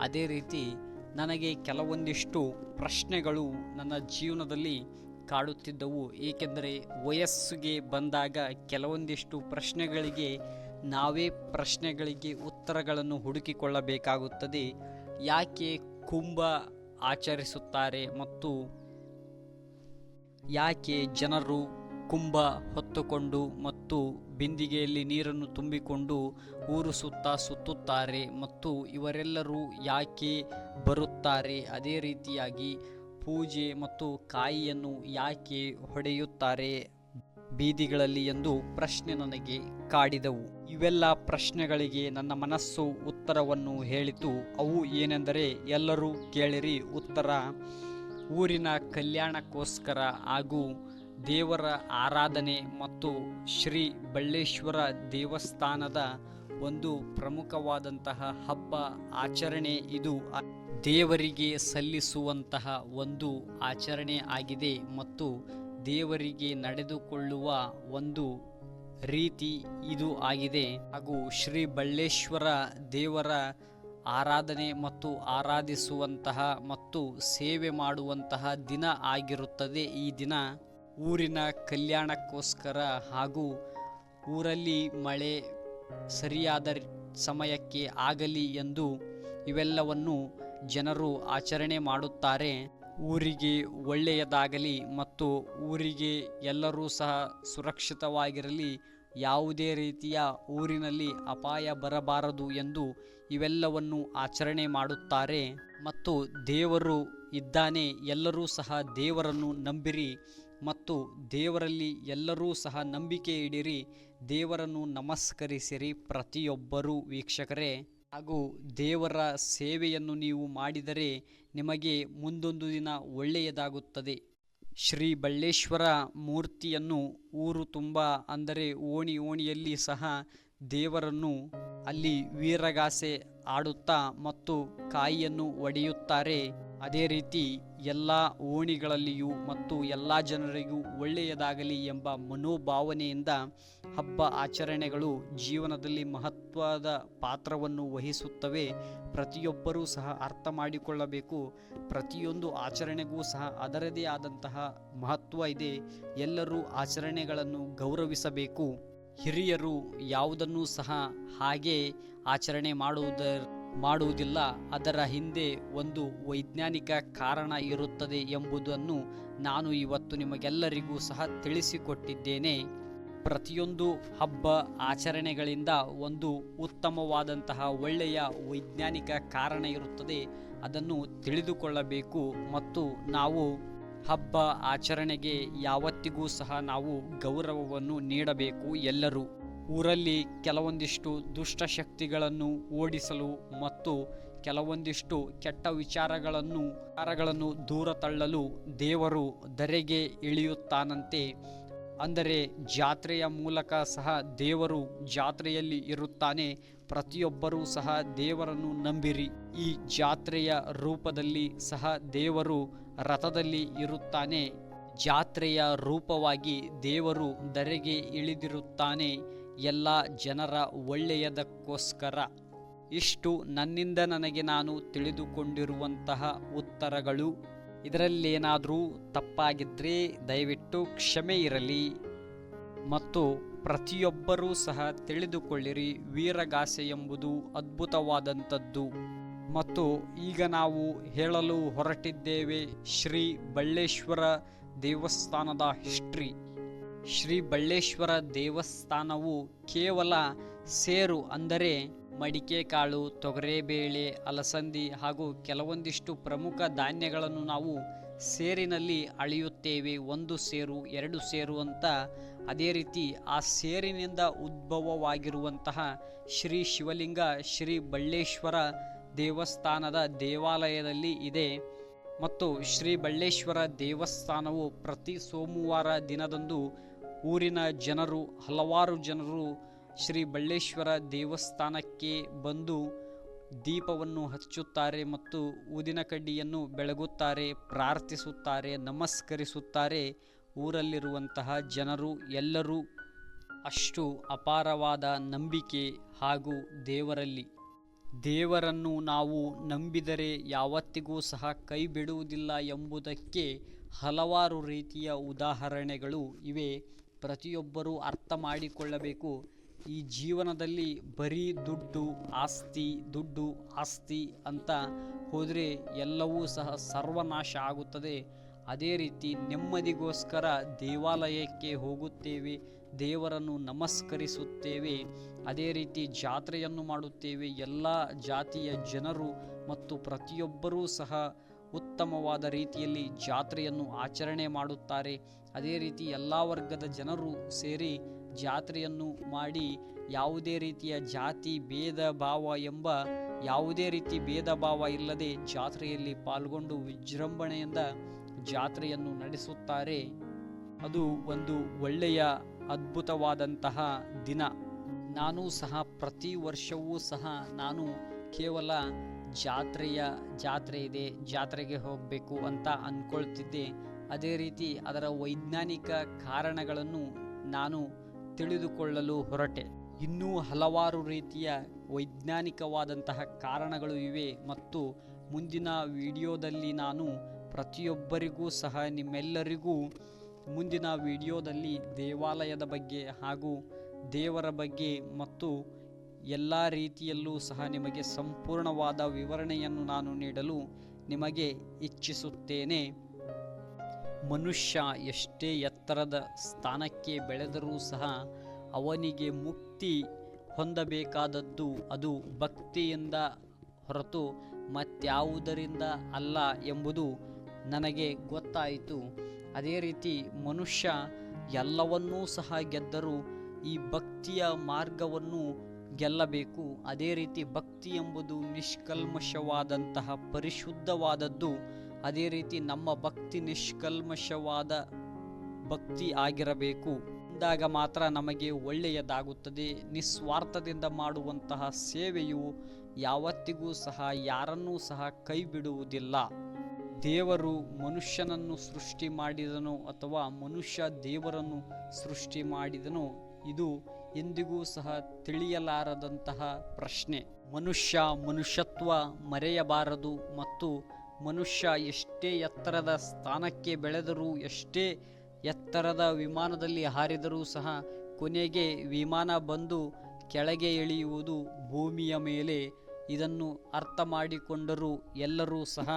ಅದೇ ರೀತಿ ನನಗೆ ಕೆಲವೊಂದಿಷ್ಟು ಪ್ರಶ್ನೆಗಳು ನನ್ನ ಜೀವನದಲ್ಲಿ ಕಾಡುತ್ತಿದ್ದವು. ಏಕೆಂದರೆ ವಯಸ್ಸಿಗೆ ಬಂದಾಗ ಕೆಲವೊಂದಿಷ್ಟು ಪ್ರಶ್ನೆಗಳಿಗೆ ನಾವೇ ಪ್ರಶ್ನೆಗಳಿಗೆ ಉತ್ತರಗಳನ್ನು ಹುಡುಕಿಕೊಳ್ಳಬೇಕಾಗುತ್ತದೆ. ಯಾಕೆ ಕುಂಭ ಆಚರಿಸುತ್ತಾರೆ ಮತ್ತು ಯಾಕೆ ಜನರು ಕುಂಭ ಹೊತ್ತುಕೊಂಡು ಮತ್ತು ಬಿಂದಿಗೆಯಲ್ಲಿ ನೀರನ್ನು ತುಂಬಿಕೊಂಡು ಊರು ಸುತ್ತ ಸುತ್ತುತ್ತಾರೆ ಮತ್ತು ಇವರೆಲ್ಲರೂ ಯಾಕೆ ಬರುತ್ತಾರೆ? ಅದೇ ರೀತಿಯಾಗಿ ಪೂಜೆ ಮತ್ತು ಕಾಯಿಯನ್ನು ಯಾಕೆ ಹೊಡೆಯುತ್ತಾರೆ? ಬೀದಿಗಳಲ್ಲಿ ಎಂದು ಪ್ರಶ್ನೆ ನನಗೆ ಕಾಡಿದವು. ಇವೆಲ್ಲ ಪ್ರಶ್ನೆಗಳಿಗೆ ನನ್ನ ಮನಸ್ಸು ಉತ್ತರವನ್ನು ಹೇಳಿತು. ಅವು ಏನೆಂದರೆ, ಎಲ್ಲರೂ ಕೇಳಿರಿ, ಉತ್ತರ ಊರಿನ ಕಲ್ಯಾಣಕ್ಕೋಸ್ಕರ ಹಾಗೂ ದೇವರ ಆರಾಧನೆ ಮತ್ತು ಶ್ರೀ ಬಳ್ಳೇಶ್ವರ ದೇವಸ್ಥಾನದ ಒಂದು ಪ್ರಮುಖವಾದಂತಹ ಹಬ್ಬ ಆಚರಣೆ ಇದು. ದೇವರಿಗೆ ಸಲ್ಲಿಸುವಂತಹ ಒಂದು ಆಚರಣೆ ಆಗಿದೆ ಮತ್ತು ದೇವರಿಗೆ ನಡೆದುಕೊಳ್ಳುವ ಒಂದು ರೀತಿ ಇದು ಆಗಿದೆ. ಹಾಗೂ ಶ್ರೀ ಬಳ್ಳೇಶ್ವರ ದೇವರ ಆರಾಧನೆ ಮತ್ತು ಆರಾಧಿಸುವಂತಹ ಮತ್ತು ಸೇವೆ ಮಾಡುವಂತಹ ದಿನ ಆಗಿರುತ್ತದೆ. ಈ ದಿನ ಊರಿನ ಕಲ್ಯಾಣಕ್ಕೋಸ್ಕರ ಹಾಗೂ ಊರಲ್ಲಿ ಮಳೆ ಸರಿಯಾದ ಸಮಯಕ್ಕೆ ಆಗಲಿ ಎಂದು ಇವೆಲ್ಲವನ್ನು ಜನರು ಆಚರಣೆ ಮಾಡುತ್ತಾರೆ. ಊರಿಗೆ ಒಳ್ಳೆಯದಾಗಲಿ ಮತ್ತು ಊರಿಗೆ ಎಲ್ಲರೂ ಸಹ ಸುರಕ್ಷಿತವಾಗಿರಲಿ, ಯಾವುದೇ ರೀತಿಯ ಊರಿನಲ್ಲಿ ಅಪಾಯ ಬರಬಾರದು ಎಂದು ಇವೆಲ್ಲವನ್ನು ಆಚರಣೆ ಮಾಡುತ್ತಾರೆ. ಮತ್ತು ದೇವರು ಇದ್ದಾನೆ, ಎಲ್ಲರೂ ಸಹ ದೇವರನ್ನು ನಂಬಿರಿ ಮತ್ತು ದೇವರಲ್ಲಿ ಎಲ್ಲರೂ ಸಹ ನಂಬಿಕೆ ಇಡಿರಿ, ದೇವರನ್ನು ನಮಸ್ಕರಿಸಿರಿ ಪ್ರತಿಯೊಬ್ಬರೂ ವೀಕ್ಷಕರೇ. ಹಾಗೂ ದೇವರ ಸೇವೆಯನ್ನು ನೀವು ಮಾಡಿದರೆ ನಿಮಗೆ ಮುಂದೊಂದು ದಿನ ಒಳ್ಳೆಯದಾಗುತ್ತದೆ. ಶ್ರೀ ಬಳ್ಳೇಶ್ವರ ಮೂರ್ತಿಯನ್ನು ಊರು ತುಂಬ ಅಂದರೆ ಓಣಿ ಓಣಿಯಲ್ಲಿ ಸಹ ದೇವರನ್ನು ಅಲ್ಲಿ ವೀರಗಾಸೆ ಆಡುತ್ತಾ ಮತ್ತು ಕಾಯಿಯನ್ನು ಒಡೆಯುತ್ತಾರೆ. ಅದೇ ರೀತಿ ಎಲ್ಲ ಓಣಿಗಳಲ್ಲಿಯೂ ಮತ್ತು ಎಲ್ಲ ಜನರಿಗೂ ಒಳ್ಳೆಯದಾಗಲಿ ಎಂಬ ಮನೋಭಾವನೆಯಿಂದ ಹಬ್ಬ ಆಚರಣೆಗಳು ಜೀವನದಲ್ಲಿ ಮಹತ್ವದ ಪಾತ್ರವನ್ನು ವಹಿಸುತ್ತವೆ. ಪ್ರತಿಯೊಬ್ಬರೂ ಸಹ ಅರ್ಥ ಮಾಡಿಕೊಳ್ಳಬೇಕು. ಪ್ರತಿಯೊಂದು ಆಚರಣೆಗೂ ಸಹ ಅದರದೇ ಆದಂತಹ ಮಹತ್ವ ಇದೆ. ಎಲ್ಲರೂ ಆಚರಣೆಗಳನ್ನು ಗೌರವಿಸಬೇಕು. ಹಿರಿಯರು ಯಾವುದನ್ನು ಸಹ ಹಾಗೆ ಆಚರಣೆ ಮಾಡುವುದ ಮಾಡುವುದಿಲ್ಲ, ಅದರ ಹಿಂದೆ ಒಂದು ವೈಜ್ಞಾನಿಕ ಕಾರಣ ಇರುತ್ತದೆ ಎಂಬುದನ್ನು ನಾನು ಇವತ್ತು ನಿಮಗೆಲ್ಲರಿಗೂ ಸಹ ತಿಳಿಸಿಕೊಟ್ಟಿದ್ದೇನೆ. ಪ್ರತಿಯೊಂದು ಹಬ್ಬ ಆಚರಣೆಗಳಿಂದ ಒಂದು ಉತ್ತಮವಾದಂತಹ ಒಳ್ಳೆಯ ವೈಜ್ಞಾನಿಕ ಕಾರಣ ಇರುತ್ತದೆ, ಅದನ್ನು ತಿಳಿದುಕೊಳ್ಳಬೇಕು ಮತ್ತು ನಾವು ಹಬ್ಬ ಆಚರಣೆಗೆ ಯಾವತ್ತಿಗೂ ಸಹ ನಾವು ಗೌರವವನ್ನು ನೀಡಬೇಕು ಎಲ್ಲರೂ. ಊರಲ್ಲಿ ಕೆಲವೊಂದಿಷ್ಟು ದುಷ್ಟಶಕ್ತಿಗಳನ್ನು ಓಡಿಸಲು ಮತ್ತು ಕೆಲವೊಂದಿಷ್ಟು ಕೆಟ್ಟ ವಿಚಾರಗಳನ್ನು ವಿಚಾರಗಳನ್ನು ದೂರ ತಳ್ಳಲು ದೇವರು ಧರೆಗೆ ಇಳಿಯುತ್ತಾನಂತೆ. ಅಂದರೆ ಜಾತ್ರೆಯ ಮೂಲಕ ಸಹ ದೇವರು ಜಾತ್ರೆಯಲ್ಲಿ ಇರುತ್ತಾನೆ, ಪ್ರತಿಯೊಬ್ಬರೂ ಸಹ ದೇವರನ್ನು ನಂಬಿರಿ. ಈ ಜಾತ್ರೆಯ ರೂಪದಲ್ಲಿ ಸಹ ದೇವರು ರಥದಲ್ಲಿ ಇರುತ್ತಾನೆ. ಜಾತ್ರೆಯ ರೂಪವಾಗಿ ದೇವರು ಧರೆಗೆ ಇಳಿದಿರುತ್ತಾನೆ. ಎಲ್ಲ ಜನರ ಒಳ್ಳೆಯದಕ್ಕೋಸ್ಕರ. ಇಷ್ಟು ನನ್ನಿಂದ ನನಗೆ ನಾನು ತಿಳಿದುಕೊಂಡಿರುವಂತಹ ಉತ್ತರಗಳು. ಇದರಲ್ಲೇನಾದರೂ ತಪ್ಪಾಗಿದ್ದರೆ ದಯವಿಟ್ಟು ಕ್ಷಮೆ ಇರಲಿ. ಮತ್ತು ಪ್ರತಿಯೊಬ್ಬರೂ ಸಹ ತಿಳಿದುಕೊಳ್ಳಿರಿ ವೀರಗಾಸೆ ಎಂಬುದು ಅದ್ಭುತವಾದಂಥದ್ದು. ಮತ್ತು ಈಗ ನಾವು ಹೇಳಲು ಹೊರಟಿದ್ದೇವೆ ಶ್ರೀ ಬಳ್ಳೇಶ್ವರ ದೇವಸ್ಥಾನದ ಹಿಸ್ಟ್ರಿ ಶ್ರೀ ಬಳ್ಳೇಶ್ವರ ದೇವಸ್ಥಾನವು ಕೇವಲ ಸೇರು ಅಂದರೆ ಮಡಿಕೆ ಕಾಳು ತೊಗರೆಬೇಳೆ ಅಲಸಂದಿ ಹಾಗೂ ಕೆಲವೊಂದಿಷ್ಟು ಪ್ರಮುಖ ಧಾನ್ಯಗಳನ್ನು ನಾವು ಸೇರಿನಲ್ಲಿ ಅಳೆಯುತ್ತೇವೆ. ಒಂದು ಸೇರು, ಎರಡು ಸೇರು ಅಂತ ಅದೇ ರೀತಿ ಆ ಸೇರಿನಿಂದ ಉದ್ಭವವಾಗಿರುವಂತಹ ಶ್ರೀ ಶಿವಲಿಂಗ, ಶ್ರೀ ಬಳ್ಳೇಶ್ವರ ದೇವಸ್ಥಾನದ ದೇವಾಲಯದಲ್ಲಿ ಇದೆ. ಮತ್ತು ಶ್ರೀ ಬಳ್ಳೇಶ್ವರ ದೇವಸ್ಥಾನವು ಪ್ರತಿ ಸೋಮವಾರ ದಿನದಂದು ಊರಿನ ಜನರು, ಹಲವಾರು ಜನರು ಶ್ರೀ ಬಳ್ಳೇಶ್ವರ ದೇವಸ್ಥಾನಕ್ಕೆ ಬಂದು ದೀಪವನ್ನು ಹಚ್ಚುತ್ತಾರೆ ಮತ್ತು ಊದಿನ ಕಡ್ಡಿಯನ್ನು ಬೆಳಗುತ್ತಾರೆ, ಪ್ರಾರ್ಥಿಸುತ್ತಾರೆ, ನಮಸ್ಕರಿಸುತ್ತಾರೆ. ಊರಲ್ಲಿರುವಂತಹ ಜನರು ಎಲ್ಲರೂ ಅಷ್ಟು ಅಪಾರವಾದ ನಂಬಿಕೆ ಹಾಗೂ ದೇವರಲ್ಲಿ. ದೇವರನ್ನು ನಾವು ನಂಬಿದರೆ ಯಾವತ್ತಿಗೂ ಸಹ ಕೈ ಬಿಡುವುದಿಲ್ಲ ಎಂಬುದಕ್ಕೆ ಹಲವಾರು ರೀತಿಯ ಉದಾಹರಣೆಗಳು ಇವೆ. ಪ್ರತಿಯೊಬ್ಬರೂ ಅರ್ಥ ಮಾಡಿಕೊಳ್ಳಬೇಕು. ಈ ಜೀವನದಲ್ಲಿ ಬರೀ ದುಡ್ಡು, ಆಸ್ತಿ ದುಡ್ಡು, ಆಸ್ತಿ ಅಂತ ಹೋದರೆ ಎಲ್ಲವೂ ಸಹ ಸರ್ವನಾಶ ಆಗುತ್ತದೆ. ಅದೇ ರೀತಿ ನೆಮ್ಮದಿಗೋಸ್ಕರ ದೇವಾಲಯಕ್ಕೆ ಹೋಗುತ್ತೇವೆ, ದೇವರನ್ನು ನಮಸ್ಕರಿಸುತ್ತೇವೆ, ಅದೇ ರೀತಿ ಜಾತ್ರೆಯನ್ನು ಮಾಡುತ್ತೇವೆ. ಎಲ್ಲ ಜಾತಿಯ ಜನರು ಮತ್ತು ಪ್ರತಿಯೊಬ್ಬರೂ ಸಹ ಉತ್ತಮವಾದ ರೀತಿಯಲ್ಲಿ ಜಾತ್ರೆಯನ್ನು ಆಚರಣೆ ಮಾಡುತ್ತಾರೆ. ಅದೇ ರೀತಿ ಎಲ್ಲ ವರ್ಗದ ಜನರು ಸೇರಿ ಜಾತ್ರೆಯನ್ನು ಮಾಡಿ ಯಾವುದೇ ರೀತಿಯ ಜಾತಿ, ಭೇದ, ಭಾವ ಎಂಬ ಯಾವುದೇ ರೀತಿ ಭೇದ, ಭಾವ ಇಲ್ಲದೆ ಜಾತ್ರೆಯಲ್ಲಿ ಪಾಲ್ಗೊಂಡು ವಿಜೃಂಭಣೆಯಿಂದ ಜಾತ್ರೆಯನ್ನು ನಡೆಸುತ್ತಾರೆ. ಅದು ಒಂದು ಒಳ್ಳೆಯ ಅದ್ಭುತವಾದಂತಹ ದಿನ. ನಾನು ಸಹ ಪ್ರತಿ ವರ್ಷವೂ ಸಹ ನಾನು ಕೇವಲ ಜಾತ್ರೆಯ ಜಾತ್ರೆ ಇದೆ, ಜಾತ್ರೆಗೆ ಹೋಗಬೇಕು ಅಂತ ಅಂದ್ಕೊಳ್ತಿದ್ದೆ ಅದೇ ರೀತಿ ಅದರ ವೈಜ್ಞಾನಿಕ ಕಾರಣಗಳನ್ನು ನಾನು ತಿಳಿದುಕೊಳ್ಳಲು ಹೊರಟೆ. ಇನ್ನೂ ಹಲವಾರು ರೀತಿಯ ವೈಜ್ಞಾನಿಕವಾದಂತಹ ಕಾರಣಗಳು ಇವೆ ಮತ್ತು ಮುಂದಿನ ವಿಡಿಯೋದಲ್ಲಿ ನಾನು ಪ್ರತಿಯೊಬ್ಬರಿಗೂ ಸಹ ನಿಮ್ಮೆಲ್ಲರಿಗೂ ಮುಂದಿನ ವಿಡಿಯೋದಲ್ಲಿ ದೇವಾಲಯದ ಬಗ್ಗೆ ಹಾಗೂ ದೇವರ ಬಗ್ಗೆ ಮತ್ತು ಎಲ್ಲ ರೀತಿಯಲ್ಲೂ ಸಹ ನಿಮಗೆ ಸಂಪೂರ್ಣವಾದ ವಿವರಣೆಯನ್ನು ನಾನು ನೀಡಲು ನಿಮಗೆ ಇಚ್ಛಿಸುತ್ತೇನೆ. ಮನುಷ್ಯ ಎಷ್ಟೇ ಎತ್ತರದ ಸ್ಥಾನಕ್ಕೆ ಬೆಳೆದರೂ ಸಹ ಅವನಿಗೆ ಮುಕ್ತಿ ಹೊಂದಬೇಕಾದದ್ದು ಅದು ಭಕ್ತಿಯಿಂದ ಹೊರತು ಮತ್ಯಾವುದರಿಂದ ಅಲ್ಲ ಎಂಬುದು ನನಗೆ ಗೊತ್ತಾಯಿತು. ಅದೇ ರೀತಿ ಮನುಷ್ಯ ಎಲ್ಲವನ್ನೂ ಸಹ ಗೆದ್ದರೂ ಈ ಭಕ್ತಿಯ ಮಾರ್ಗವನ್ನು ಗೆಲ್ಲಬೇಕು. ಅದೇ ರೀತಿ ಭಕ್ತಿ ಎಂಬುದು ನಿಷ್ಕಲ್ಮಶವಾದಂತಹ ಪರಿಶುದ್ಧವಾದದ್ದು. ಅದೇ ರೀತಿ ನಮ್ಮ ಭಕ್ತಿ ನಿಷ್ಕಲ್ಮಶವಾದ ಭಕ್ತಿ ಆಗಿರಬೇಕು. ಅಂದಾಗ ಮಾತ್ರ ನಮಗೆ ಒಳ್ಳೆಯದಾಗುತ್ತದೆ. ನಿಸ್ವಾರ್ಥದಿಂದ ಮಾಡುವಂತಹ ಸೇವೆಯು ಯಾವತ್ತಿಗೂ ಸಹ ಯಾರನ್ನೂ ಸಹ ಕೈ ಬಿಡುವುದಿಲ್ಲ ದೇವರು ಮನುಷ್ಯನನ್ನು ಸೃಷ್ಟಿ ಮಾಡಿದನು ಅಥವಾ ಮನುಷ್ಯ ದೇವರನ್ನು ಸೃಷ್ಟಿ ಮಾಡಿದನು. ಇದು ಎಂದಿಗೂ ಸಹ ತಿಳಿಯಲಾರದಂತಹ ಪ್ರಶ್ನೆ. ಮನುಷ್ಯ ಮನುಷ್ಯತ್ವ ಮರೆಯಬಾರದು ಮತ್ತು ಮನುಷ್ಯ ಎಷ್ಟೇ ಎತ್ತರದ ಸ್ಥಾನಕ್ಕೆ ಬೆಳೆದರೂ, ಎಷ್ಟೇ ಎತ್ತರದ ವಿಮಾನದಲ್ಲಿ ಹಾರಿದರೂ ಸಹ ಕೊನೆಗೆ ವಿಮಾನ ಬಂದು ಕೆಳಗೆ ಇಳಿಯುವುದು ಭೂಮಿಯ ಮೇಲೆ ಇದನ್ನು ಅರ್ಥ ಮಾಡಿಕೊಂಡರೂ ಎಲ್ಲರೂ ಸಹ